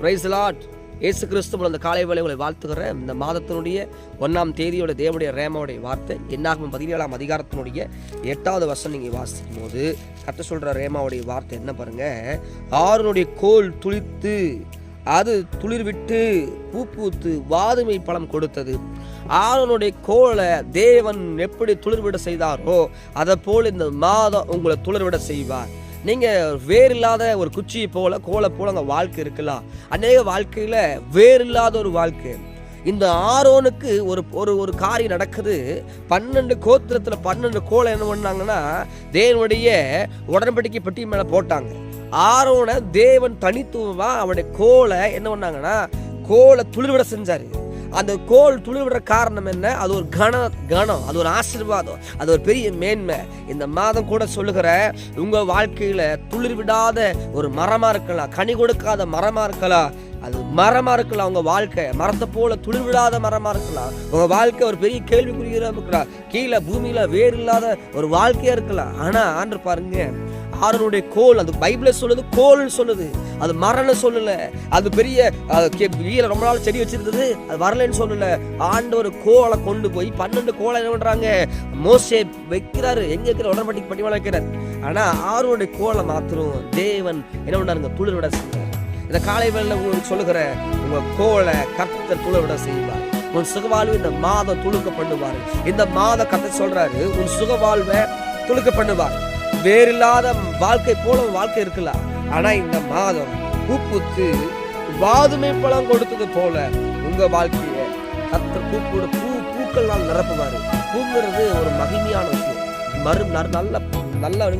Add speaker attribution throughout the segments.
Speaker 1: Price lot இயேசு கிறிஸ்துவோட அந்த காலை வேலை உங்களை வாழ்த்துகிறேன். இந்த மாதத்தினுடைய ஒன்றாம் தேதியோட தேவனுடைய ரேமாவுடைய வார்த்தை என்னாகும் பதினேழாம் அதிகாரத்தினுடைய எட்டாவது வருஷம் நீங்கள் வாசிக்கும் போது கத்த சொல்கிற ரேமாவுடைய வார்த்தை என்ன பாருங்கள் ஆறுனுடைய கோல் துளித்து அது துளிர் விட்டு பூ பூத்து வாதுமை பழம் கொடுத்தது. ஆரோனுடைய கோலை தேவன் எப்படி துளிர்விட செய்தாரோ அதை போல் இந்த மாதம் உங்களை துளிர்விட செய்வார். நீங்கள் வேறு இல்லாத ஒரு குச்சியை போல கோலை போல அந்த வாழ்க்கை இருக்கலாம் அநேக வாழ்க்கையில் வேறு இல்லாத ஒரு வாழ்க்கை. இந்த ஆரோனுக்கு ஒரு ஒரு ஒரு காரியம் நடக்குது. பன்னெண்டு கோத்திரத்தில் பன்னெண்டு கோலை என்ன பண்ணாங்கன்னா தேவனுடைய உடன்படிக்கை பெட்டி மேலே போட்டாங்க. ஆரோனை தேவன் தனித்துவமாக அவனுடைய கோலை என்ன பண்ணாங்கன்னா கோலை துளிர்விட செஞ்சாரு. அந்த கோல் துளிவிடுற காரணம் என்ன? அது ஒரு கன கணம் அது ஒரு ஆசீர்வாதம் அது ஒரு பெரிய மேன்மை. இந்த மாதம் கூட சொல்லுகிற உங்கள் வாழ்க்கையில் துளிர் விடாத ஒரு மரமாக இருக்கலாம் கனி கொடுக்காத மரமாக இருக்கலாம் அது மரமாக இருக்கலாம் உங்கள் வாழ்க்கை. மரத்தை போல துளிர் விடாத இருக்கலாம். உங்கள் வாழ்க்கை ஒரு பெரிய கேள்விக்குறியாக இருக்கலாம். கீழே பூமியில் வேறு இல்லாத ஒரு வாழ்க்கையாக இருக்கலாம். ஆனால் ஆண்டு பாருங்க ஆரனுடைய கோல் அது பைபிள சொல்லுது கோல்னு சொல்லுது. அது மரண சொல்லல. அது பெரிய வீர ரொம்ப நாள் செடி வச்சிருந்தது அது வரலன்னு சொல்லல. ஆண்டவர் கோலை கொண்டு போய் பன்னெண்டு கோலை என்ன பண்றாங்க? மோசே வைக்கிறாரு. எங்க இருக்கிற உடன்படிக்கை பட்டி வளர்க்கிறார் ஆனா ஆரோனுடைய கோலை மாத்திரம் தேவன் என்ன பண்ணாருங்க துளிர் விட செய்வார். இந்த காலை வேலை உங்களுக்கு சொல்லுகிற உங்க கோலை கத்த துளிர் விட செய்வார். உன் சுகவாழ்வு இந்த மாதம் துளுக்க பண்ணுவார். இந்த மாதம் கதை சொல்றாரு உன் சுகவாழ்வை துளுக்க பண்ணுவார். வேறில்லாத வாழ்க்கை போல ஒரு வாழ்க்கை இருக்கலாம் ஆனா இந்த மாதம் பூ வாதுமை பழம் கொடுத்தது போல உங்க வாழ்க்கைய கத்தர் பூப்போட பூ பூக்கள்னால் நிரப்புவாரு. பூங்கிறது ஒரு மகிமையான விஷயம். மறு ந- நல்ல நல்ல ஒரு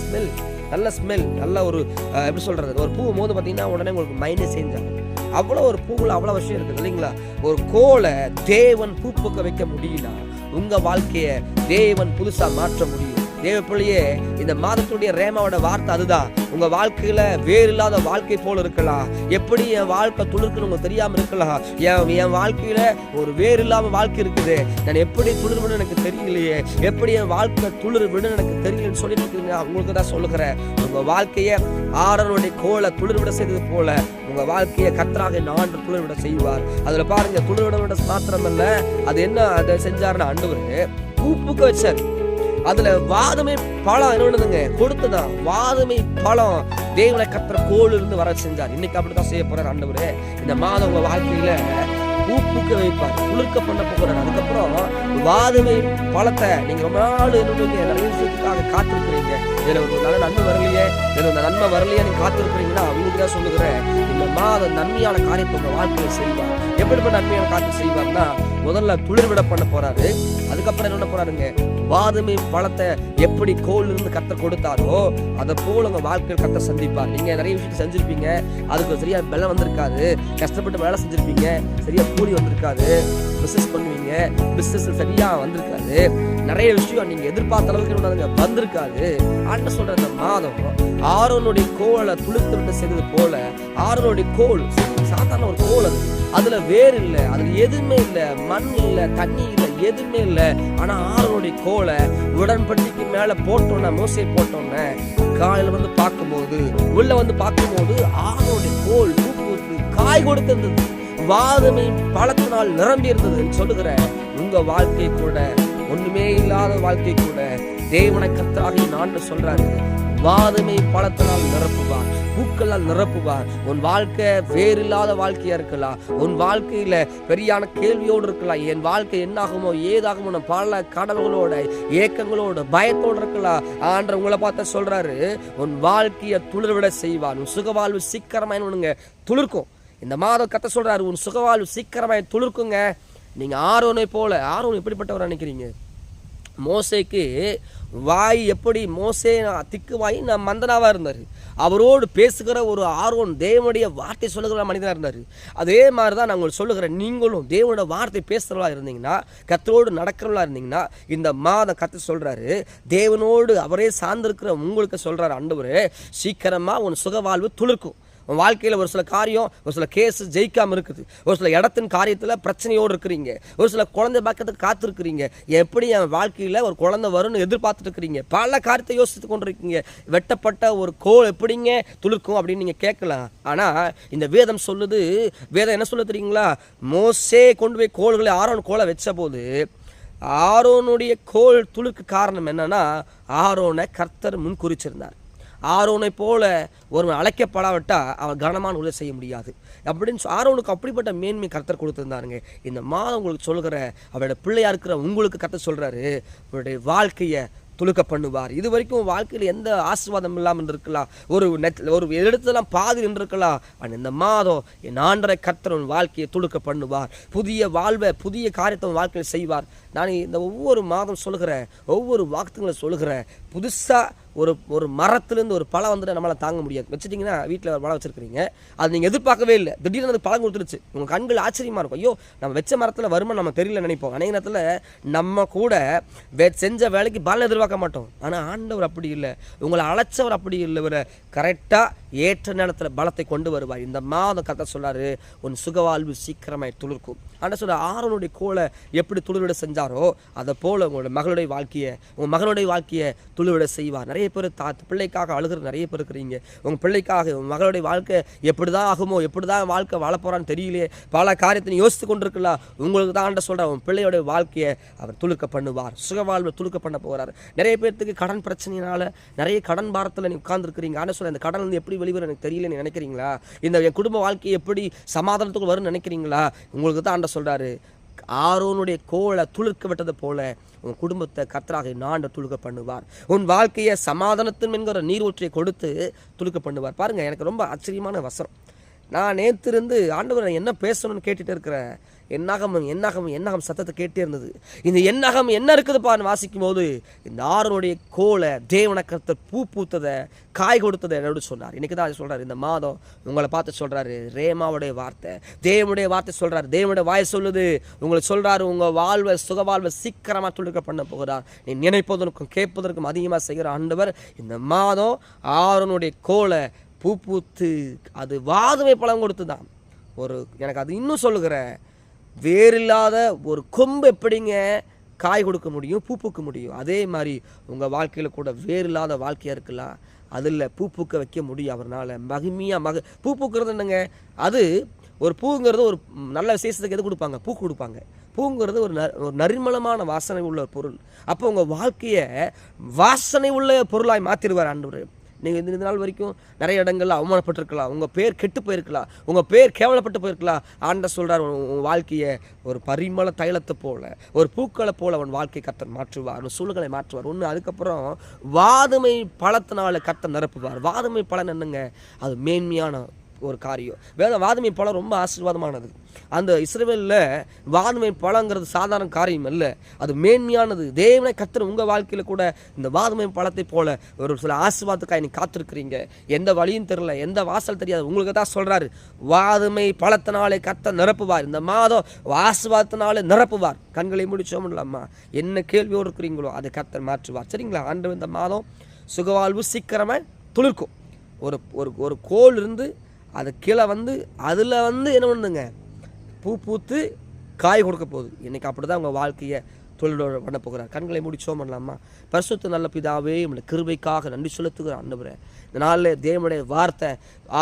Speaker 1: ஸ்மெல் நல்ல ஸ்மெல் நல்ல ஒரு எப்படி சொல்றது? ஒரு பூ போது பார்த்தீங்கன்னா உடனே உங்களுக்கு மைண்டே சேஞ்ச் அவ்வளோ ஒரு பூவில் அவ்வளோ விஷயம் இருக்குது இல்லைங்களா? ஒரு கோலை தேவன் பூ பூக்க வைக்க முடியல உங்கள் வாழ்க்கையை தேவன் புதுசாக மாற்ற முடியும். தேவ பிள்ளையே இந்த மாதத்துடைய ரேமாவோட வார்த்தை அதுதான். உங்க வாழ்க்கையில வேறு இல்லாத வாழ்க்கை போல இருக்கலாம். எப்படி என் வாழ்க்கை துளிர்க்குன்னு உங்களுக்கு தெரியாம இருக்கலாம். என் என் வாழ்க்கையில ஒரு வேறு இல்லாம வாழ்க்கை இருக்குது. நான் எப்படி துளிர்வுன்னு எனக்கு தெரியலையே. எப்படி என் வாழ்க்கை துளிர் விட எனக்கு தெரியலன்னு சொல்லிட்டு இருக்கீங்க உங்களுக்கு தான் சொல்லுகிறேன். உங்க வாழ்க்கையை ஆடனுடைய கோலை துளிர் விட செய்தது போல உங்க வாழ்க்கையை கத்தராக இந்த ஆண்டு செய்வார். அதுல பாருங்க துளிர்விட மாத்திரம் விட மாத்திரமல்ல அது என்ன அதை செஞ்சாருன்னு ஆண்டவர் பூ பூக்க வச்சார். அதுல வாதமை பழம் என்னதுங்க கொடுத்ததான் வாதமை பழம். தேவனை கத்துற கோல் இருந்து வர செஞ்சார். இன்னைக்கு அப்படிதான் செய்ய போறார் ஆண்டவரே. இந்த மாதம் உங்க வாழ்க்கையில பூ பூக்க வைப்பார். குளிர்க்க பண்ண போகிறார். அதுக்கப்புறம் வாதுமை பழத்தை நீங்க ரொம்ப நாள் என்னுடைய நிறைய விஷயத்துக்காக காத்திருக்கிறீங்க. எனக்கு ஒரு நல்ல நன்மை வரலையே. எனக்கு அந்த நன்மை வரலையே நீங்கள் காத்திருக்கிறீங்கன்னா அவங்களுக்கு தான் சொல்லுகிறேன். இந்த மாதம் நன்மையான காரியத்தை உங்கள் வாழ்க்கையில் செய்வார். எப்படிப்பட்ட நன்மையான காரியம் செய்வார்னா முதல்ல துளிர் விட பண்ண போறாரு. அதுக்கப்புறம் என்ன பண்ண போறாருங்க? வாதுமை பழத்தை எப்படி கோல் இருந்து கத்த கொடுத்தாரோ அதை போல் உங்கள் வாழ்க்கையில் கத்த சந்திப்பார். நீங்கள் நிறைய விஷயத்தை செஞ்சுருப்பீங்க. அதுக்கு சரியாக வெலை வந்திருக்காது. கஷ்டப்பட்டு வேலை செஞ்சுருப்பீங்க. சரியாக கூலி வந்திருக்காது. பிஸ்னஸ் பண்ணுவீங்க. பிஸ்னஸ் சரியாக வந்திருக்காது. நிறைய விஷயம் நீங்கள் எதிர்பார்த்த அளவுக்கு ஒண்ணு வந்திருக்காது. ஆண்ட சொல்ற அந்த மாதம் ஆரோனுடைய கோலை துளுத்து விட்டு செய்தது போல ஆரோனுடைய கோல் சாதாரண ஒரு கோல் அது. அதுல வேர் இல்லை அதுல எதுவுமே இல்லை மண் இல்லை தண்ணி இல்லை எதுவுமே இல்லை. ஆனா ஆரோனுடைய கோலை உடன்படிக்கு மேல போட்டோன்னே மோசை போட்டோன்னே காலையில வந்து பார்க்கும்போது உள்ள வந்து பார்க்கும்போது ஆரோனுடைய கோல் பூ பூத்து காய் கொடுத்திருந்தது. வாதுமை பழத்தினால் நிரம்பி இருந்ததுன்னு சொல்லுகிற உங்க வாழ்க்கை கூட ஒண்ணுமே இல்லாத வாழ்க்கை கூட தேவனை கத்தராகி நான் சொல்றாரு. வாதுமை பழத்தினால் நிரப்புவார் பூக்களால் நிரப்புவார். உன் வாழ்க்கை வேறில்லாத வாழ்க்கையா இருக்கலாம். உன் வாழ்க்கையில பெரியான கேள்வியோடு இருக்கலாம். என் வாழ்க்கை என்னாகுமோ ஏதாகுமோ பல கனவுகளோட ஏக்கங்களோட பயத்தோடு இருக்கலாம். ஆன்ற உங்களை பார்த்தா சொல்றாரு உன் வாழ்க்கையை துளிர்விட செய்வார். உன் சுகவாழ்வு சீக்கிரமாயினுங்க துளிர்க்கும். இந்த மாதம் கத்த சொல்றாரு உன் சுகவாழ்வு சீக்கிரமாய் துளிர்க்குங்க. நீங்க ஆரோனை போல ஆரோன் எப்படிப்பட்டவர் நினைக்கிறீங்க? மோசைக்கு வாய் எப்படி மோசே நான் திக்கு வாய் நான் மந்தனாவாக இருந்தார். அவரோடு பேசுகிற ஒரு ஆர்வம் தேவனுடைய வார்த்தை சொல்லுகிற மனிதனாக இருந்தார். அதே மாதிரி தான் நான் உங்களுக்கு சொல்லுகிறேன். நீங்களும் தேவனோட வார்த்தை பேசுகிறவளா இருந்தீங்கன்னா கத்தரோடு நடக்கிறவளா இருந்தீங்கன்னா இந்த மாதம் கத்து சொல்கிறாரு தேவனோடு அவரே சார்ந்திருக்கிற உங்களுக்கு சொல்கிறார் அண்டவர் சீக்கிரமாக உன் சுகவாழ்வு துளிர்க்கும். உன் வாழ்க்கையில் ஒரு சில காரியம் ஒரு சில கேஸ் ஜெயிக்காமல் இருக்குது. ஒரு சில இடத்தின் காரியத்தில் பிரச்சனையோடு இருக்கிறீங்க. ஒரு சில குழந்தை பக்கத்துக்கு காத்திருக்கிறீங்க. எப்படி என் வாழ்க்கையில் ஒரு குழந்தை வரும்னு எதிர்பார்த்துட்டு இருக்கிறீங்க? பல காரியத்தை யோசித்து கொண்டிருக்கீங்க. வெட்டப்பட்ட ஒரு கோல் எப்படிங்க துளிர்க்கும் அப்படின்னு நீங்கள் கேட்கலாம். ஆனால் இந்த வேதம் சொல்லுது வேதம் என்ன சொல்ல தெரியுங்களா? மோசே கொண்டு போய் கோள்களை ஆரோன் கோலை வச்ச போது ஆரோனுடைய கோல் துளுக்கு காரணம் என்னன்னா ஆரோனை கர்த்தர் முன் குறிச்சிருந்தார் ஆரோனை போல ஒருவன் அழைக்கப்படாவிட்டா அவன் கனமான உதவி செய்ய முடியாது. அப்படின்னு ஆரோனுக்கு அப்படிப்பட்ட மேன்மை கர்த்தர் கொடுத்துருந்தாருங்க. இந்த மாதம் உங்களுக்கு சொல்கிற அவரோட பிள்ளையாக இருக்கிற உங்களுக்கு கர்த்தர் சொல்கிறாரு அவருடைய வாழ்க்கையை துளுக்க பண்ணுவார். இது வரைக்கும் வாழ்க்கையில் எந்த ஆசீர்வாதம் இல்லாமல் இருக்கலாம். ஒரு நெத் ஒரு இடத்துலாம் பாதி நின்றுருக்கலாம். ஆனால் இந்த மாதம் என் ஆண்டரை கர்த்தர் உன் வாழ்க்கையை துளுக்க பண்ணுவார். புதிய வாழ்வை புதிய காரியத்தை வாழ்க்கையில் செய்வார். நான் இந்த ஒவ்வொரு மாதம் சொல்கிற ஒவ்வொரு வாக்குங்களை சொல்கிற புதுசாக ஒரு ஒரு மரத்துலேருந்து ஒரு பழம் வந்துட்டு நம்மளால் தாங்க முடியாது. வச்சுட்டிங்கன்னா வீட்டில் ஒரு பழம் வச்சுருக்கிறீங்க. அது நீங்கள் எதிர்பார்க்கவே இல்லை. திடீர்னு அது பழம் கொடுத்துருச்சு. உங்கள் கண்கள் ஆச்சரியமாக இருக்கும். ஐயோ நம்ம வச்ச மரத்தில் வருமா நம்ம தெரியல நினைப்போம். அநேக நேரத்தில் நம்ம கூட வே செஞ்ச வேலைக்கு பலன் எதிர்பார்க்க மாட்டோம். ஆனால் ஆண்டவர் அப்படி இல்லை. உங்களை அழைச்சவர் அப்படி இல்லை. இவரை கரெக்டாக ஏற்ற நேரத்தில் பலத்தை கொண்டு வருவார். இந்த மாதம் கதை சொல்லாரு உன் சுகவாழ்வு சீக்கிரமாய் துளிர்க்கும். ஆனால் சொல்ல ஆரோனுடைய கோலை எப்படி துளிர்விட செஞ்சாரோ அதை போல் உங்களோட மகளுடைய வாழ்க்கையை உங்கள் மகனுடைய வாழ்க்கையை துளிர்விட செய்வார். நிறைய பேர் தா பிள்ளைக்காக அழுகிற நிறைய பேர் இருக்கிறீங்க. உங்கள் பிள்ளைக்காக உங்கள் மகளுடைய வாழ்க்கை எப்படி தான் ஆகுமோ எப்படி தான் வாழ்க்கை வாழ போகிறான்னு தெரியலையே. பல காரியத்தை யோசித்து கொண்டிருக்கலாம் உங்களுக்கு தான் ஆண்ட சொல்கிற உன் பிள்ளையுடைய வாழ்க்கையை அவர் துளுக்க பண்ணுவார். சுக வாழ்வை துளுக்க பண்ண போகிறார் நிறைய பேர்த்துக்கு கடன் பிரச்சனையினால் நிறைய கடன் பாரத்தில் நீ உட்காந்துருக்கிறீங்க ஆனால் சொல்ல அந்த கடன் வந்து எப்படி வெளிவரும் எனக்கு தெரியலன்னு நினைக்கிறீங்களா? இந்த என் குடும்ப வாழ்க்கையை எப்படி சமாதானத்துக்கு வரும்னு நினைக்கிறீங்களா? உங்களுக்கு தான் ஆண்ட சொல்கிறாரு ஆரோனுடைய கோலை துளிர்க்க விட்டது போல உன் குடும்பத்தை கர்த்தராக நாண்ட துளுக்க பண்ணுவார். உன் வாழ்க்கையை சமாதானத்தின் என்கிற நீரூற்றியை கொடுத்து துளுக்க பண்ணுவார். பாருங்கள் எனக்கு ரொம்ப ஆச்சரியமான வசனம். நான் நேற்று இருந்து ஆண்டவர் என்ன பேசணும்னு கேட்டுகிட்டு இருக்கிறேன். என்னாகம் என்னாகம் என்னாகம் சத்தத்தை கேட்டே இருந்தது. இந்த என்னாகம் என்ன இருக்குதுப்பான்னு வாசிக்கும் போது இந்த ஆறனுடைய கோலை தேவன கருத்தை பூ பூத்ததை காய் கொடுத்ததை என்னோட சொன்னார். இன்னைக்கு தான் சொல்கிறார் இந்த மாதம் உங்களை பார்த்து சொல்கிறாரு ரேமாவுடைய வார்த்தை. தேவனுடைய வார்த்தை சொல்கிறார் தேவனுடைய வாய் சொல்லுது. உங்களை சொல்கிறாரு உங்கள் வாழ்வை சுக வாழ்வை சீக்கிரமாக துடுக்க பண்ண போகிறார். நீ நினைப்பதற்கும் கேட்பதற்கும் அதிகமாக செய்கிற ஆண்டவர் இந்த மாதம் ஆறனுடைய கோலை பூ பூத்து அது வாதுமை பழம் கொடுத்து தான் ஒரு எனக்கு அது இன்னும் சொல்லுகிறேன். வேறில்லாத ஒரு கொம்பு எப்படிங்க காய் கொடுக்க முடியும் பூ பூக்க முடியும்? அதே மாதிரி உங்கள் வாழ்க்கையில் கூட வேறில்லாத வாழ்க்கையாக இருக்கலாம். அதில் பூ பூக்க வைக்க முடியும் அவர்னால. மகிமையாக மக பூ பூக்கிறது என்னங்க? அது ஒரு பூங்கிறது ஒரு நல்ல விசேஷத்துக்கு எது கொடுப்பாங்க? பூ கொடுப்பாங்க. பூங்கிறது ஒரு ந ஒரு நறுமணமான வாசனை உள்ள பொருள். அப்போ உங்கள் வாழ்க்கையை வாசனை உள்ள பொருளாய் மாற்றிடுவார் ஆண்டவர். நீங்கள் இந்த நாள் வரைக்கும் நிறைய இடங்கள்ல அவமானப்பட்டிருக்கலாம். உங்கள் பேர் கெட்டு போயிருக்கலாம். உங்கள் பேர் கேவலப்பட்டு போயிருக்கலாம். ஆண்ட சொல்கிறார் உன் வாழ்க்கையை ஒரு பரிமள தைலத்தை போல ஒரு பூக்களை போல அவன் வாழ்க்கை கத்தன் மாற்றுவார். உன் சூழ்நிலை மாற்றுவார். ஒன்று அதுக்கப்புறம் வாதுமை பழத்தினால கத்தன் நிரப்புவார். வாதுமை பலன் என்னங்க? அது மேன்மையான ஒரு காரியம். வேத வாதுமை பழம் ரொம்ப ஆசீர்வாதமானது. அந்த இஸ்ரேலில் வாதுமை பழங்கிறது சாதாரண காரியம் அல்ல. அது மேன்மையானது. தேவனை கத்தர் உங்கள் வாழ்க்கையில் கூட இந்த வாதுமை பழத்தை போல ஒரு சில ஆசீர்வாதத்துக்காக நீ காத்திருக்கிறீங்க. எந்த வழியும் தெரில எந்த வாசல் தெரியாது. உங்களுக்கு தான் சொல்கிறாரு வாதுமை பழத்தினாலே கத்த நிரப்புவார். இந்த மாதம் ஆசீர்வாதத்தினாலே நிரப்புவார். கண்களை முடிச்சோம் இல்லாமா என்ன கேள்வியோடு இருக்கிறீங்களோ அதை கத்தர் மாற்றுவார். சரிங்களா? ஆண்டு இந்த மாதம் சுகவாழ்வு சீக்கிரமாக துளிர்க்கும். ஒரு ஒரு ஒரு கோல் இருந்து அது கீழே வந்து அதில் வந்து என்ன பண்ணுங்க பூ பூத்து காய் கொடுக்க போகுது. இன்றைக்கி அப்படி தான் உங்கள் வாழ்க்கையை தொழிலோட பண்ண போகிறார். கண்களை முடிச்சோம் பண்ணலாமா? பரிசுத்த நல்ல பிதாவே நம்மளை கிருபைக்காக நன்றி செலுத்துகிற ஆண்டவரே இந்த நாளில் தேவனுடைய வார்த்தை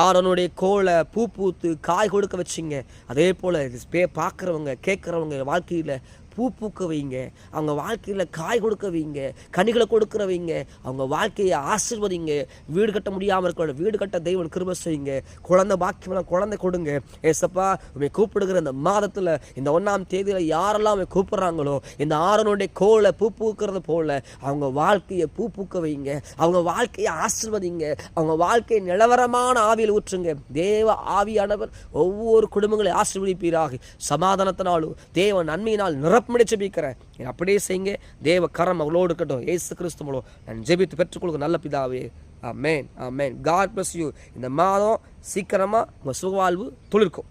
Speaker 1: ஆரனுடைய கோலை பூ பூத்து காய் கொடுக்க வச்சிங்க. அதே போல் பே பார்க்குறவங்க கேட்குறவங்க வாழ்க்கையில் பூ பூக்க வைங்க. அவங்க வாழ்க்கையில் காய் கொடுக்க வைங்க. கனிகளை கொடுக்குற வைங்க. அவங்க வாழ்க்கையை ஆசிர்வதிங்க. வீடு கட்ட முடியாமல் இருக்கிற வீடு கட்ட தெய்வம் கிருப செய்யுங்க. குழந்தை பாக்கியமெல்லாம் குழந்தை கொடுங்க. ஏசப்பா உண்மை கூப்பிடுகிற இந்த மாதத்தில் இந்த ஒன்றாம் தேதியில் யாரெல்லாம் உம்மை கூப்பிட்றாங்களோ இந்த ஆறனுடைய கோலை பூ பூக்கிறது போல அவங்க வாழ்க்கையை பூ பூக்க வைங்க. அவங்க வாழ்க்கையை ஆசிர்வதிங்க. அவங்க வாழ்க்கையை நிலவரமான ஆவியில் ஊற்றுங்க. தேவ ஆவியானவர் ஒவ்வொரு குடும்பங்களை ஆசீர்வதிப்பீராக. சமாதானத்தினாலும் தேவ நன்மையினால் நிரப்பமிட ஜெபிக்கிறேன் அப்படியே செய்யுங்க. தேவ கரம் அவளோடு இருக்கட்டும். ஏசு கிறிஸ்து மூலம் நான் ஜெபித்து பெற்றுக்கொள்ளுங்க. நல்ல பிதாவே. ஆமென். ஆமென். காட் பிளஸ் யூ இந்த மாதம் சீக்கிரமாக உங்கள் சுகவாழ்வு துளிர்க்கும்.